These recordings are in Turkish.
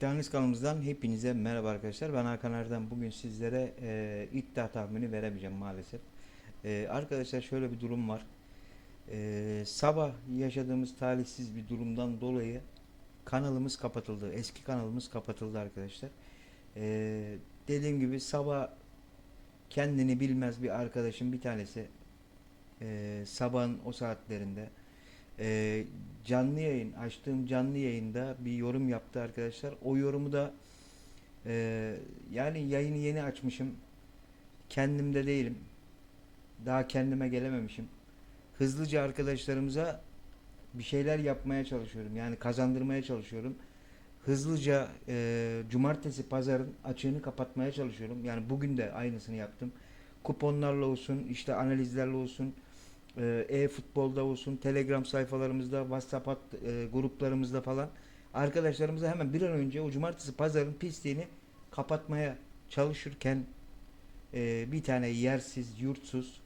Deniz kanalımızdan hepinize merhaba arkadaşlar. Ben Hakan Erdem. Bugün sizlere e, iddia tahmini veremeyeceğim maalesef. E, arkadaşlar şöyle bir durum var. E, sabah yaşadığımız talihsiz bir durumdan dolayı kanalımız kapatıldı. Eski kanalımız kapatıldı arkadaşlar. E, dediğim gibi sabah kendini bilmez bir arkadaşım bir tanesi e, sabahın o saatlerinde e, canlı yayın açtığım canlı yayında bir yorum yaptı arkadaşlar. O yorumu da e, yani yayını yeni açmışım. Kendimde değilim. Daha kendime gelememişim. Hızlıca arkadaşlarımıza bir şeyler yapmaya çalışıyorum. Yani kazandırmaya çalışıyorum. Hızlıca e, cumartesi pazarın açığını kapatmaya çalışıyorum. Yani bugün de aynısını yaptım. Kuponlarla olsun, işte analizlerle olsun, e-futbolda olsun, Telegram sayfalarımızda, WhatsApp hat- e, gruplarımızda falan arkadaşlarımıza hemen bir an önce o cumartesi pazarın pisliğini kapatmaya çalışırken e, bir tane yersiz, yurtsuz,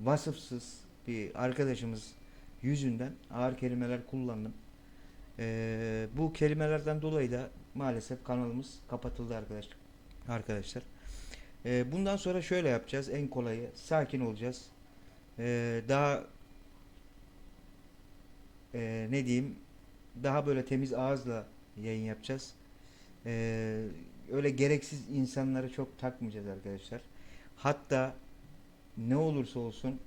vasıfsız bir arkadaşımız yüzünden ağır kelimeler kullandım. E, bu kelimelerden dolayı da maalesef kanalımız kapatıldı arkadaşlar. Arkadaşlar. E, bundan sonra şöyle yapacağız. En kolayı sakin olacağız. Ee, daha e, ne diyeyim daha böyle temiz ağızla yayın yapacağız. Ee, öyle gereksiz insanları çok takmayacağız arkadaşlar. Hatta ne olursa olsun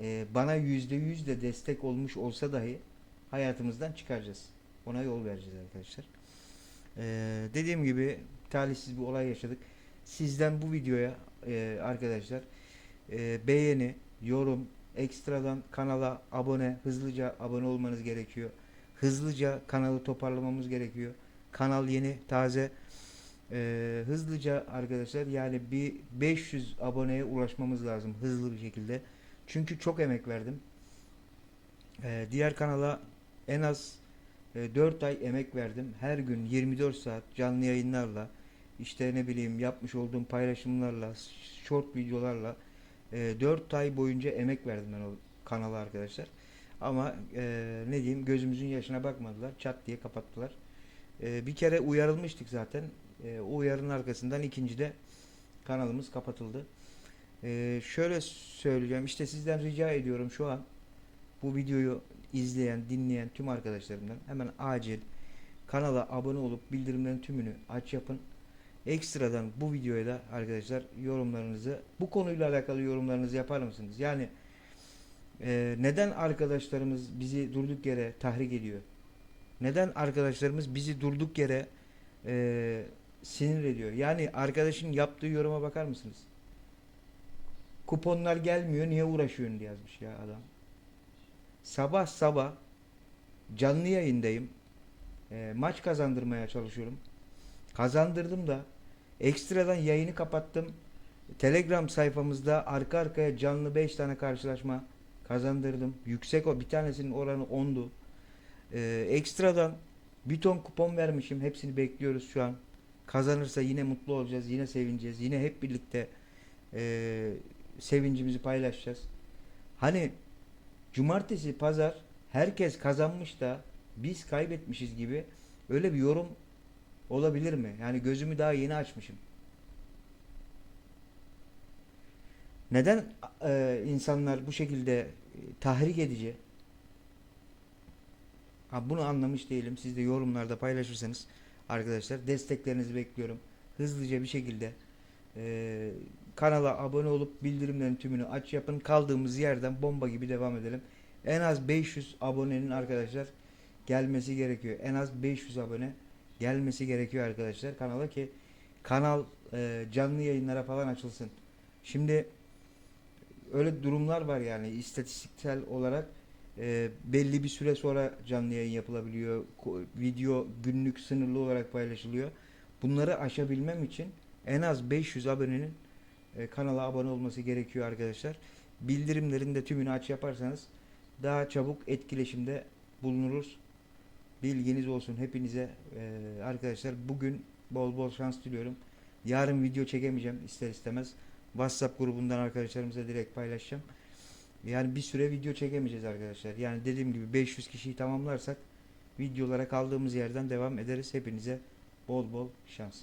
e, bana yüzde yüz de destek olmuş olsa dahi hayatımızdan çıkaracağız. Ona yol vereceğiz arkadaşlar. Ee, dediğim gibi talihsiz bir olay yaşadık. Sizden bu videoya e, arkadaşlar e, beğeni, yorum, ekstradan kanala abone, hızlıca abone olmanız gerekiyor. Hızlıca kanalı toparlamamız gerekiyor. Kanal yeni, taze. Ee, hızlıca arkadaşlar yani bir 500 aboneye ulaşmamız lazım hızlı bir şekilde. Çünkü çok emek verdim. Ee, diğer kanala en az e, 4 ay emek verdim. Her gün 24 saat canlı yayınlarla işte ne bileyim yapmış olduğum paylaşımlarla, short videolarla e, 4 ay boyunca emek verdim ben o kanala arkadaşlar. Ama e, ne diyeyim gözümüzün yaşına bakmadılar. Çat diye kapattılar. E, bir kere uyarılmıştık zaten. E, o uyarının arkasından ikincide kanalımız kapatıldı. E, şöyle söyleyeceğim. işte sizden rica ediyorum şu an bu videoyu izleyen, dinleyen tüm arkadaşlarımdan hemen acil kanala abone olup bildirimlerin tümünü aç yapın. Ekstradan bu videoya da arkadaşlar yorumlarınızı bu konuyla alakalı yorumlarınızı yapar mısınız? Yani e, neden arkadaşlarımız bizi durduk yere tahrik ediyor? Neden arkadaşlarımız bizi durduk yere e, sinir ediyor? Yani arkadaşın yaptığı yoruma bakar mısınız? Kuponlar gelmiyor niye uğraşıyorsun diye yazmış ya adam. Sabah sabah canlı yayındayım. E, maç kazandırmaya çalışıyorum. Kazandırdım da ekstradan yayını kapattım. Telegram sayfamızda arka arkaya canlı 5 tane karşılaşma kazandırdım. Yüksek o bir tanesinin oranı 10'du. Ee, ekstradan bir ton kupon vermişim. Hepsini bekliyoruz şu an. Kazanırsa yine mutlu olacağız. Yine sevineceğiz. Yine hep birlikte e, sevincimizi paylaşacağız. Hani cumartesi pazar herkes kazanmış da biz kaybetmişiz gibi öyle bir yorum olabilir mi? Yani gözümü daha yeni açmışım. Neden e, insanlar bu şekilde e, tahrik edici? Ha, bunu anlamış değilim. Siz de yorumlarda paylaşırsanız arkadaşlar desteklerinizi bekliyorum. Hızlıca bir şekilde e, kanala abone olup bildirimlerin tümünü aç yapın. Kaldığımız yerden bomba gibi devam edelim. En az 500 abonenin arkadaşlar gelmesi gerekiyor. En az 500 abone gelmesi gerekiyor arkadaşlar kanala ki kanal e, canlı yayınlara falan açılsın. Şimdi öyle durumlar var yani istatistiksel olarak e, belli bir süre sonra canlı yayın yapılabiliyor. Video günlük sınırlı olarak paylaşılıyor. Bunları aşabilmem için en az 500 abonenin e, kanala abone olması gerekiyor arkadaşlar. Bildirimlerin de tümünü aç yaparsanız daha çabuk etkileşimde bulunuruz. Bilginiz olsun hepinize e, arkadaşlar. Bugün bol bol şans diliyorum. Yarın video çekemeyeceğim ister istemez. WhatsApp grubundan arkadaşlarımıza direkt paylaşacağım. Yani bir süre video çekemeyeceğiz arkadaşlar. Yani dediğim gibi 500 kişiyi tamamlarsak videolara kaldığımız yerden devam ederiz. Hepinize Bol bol şans.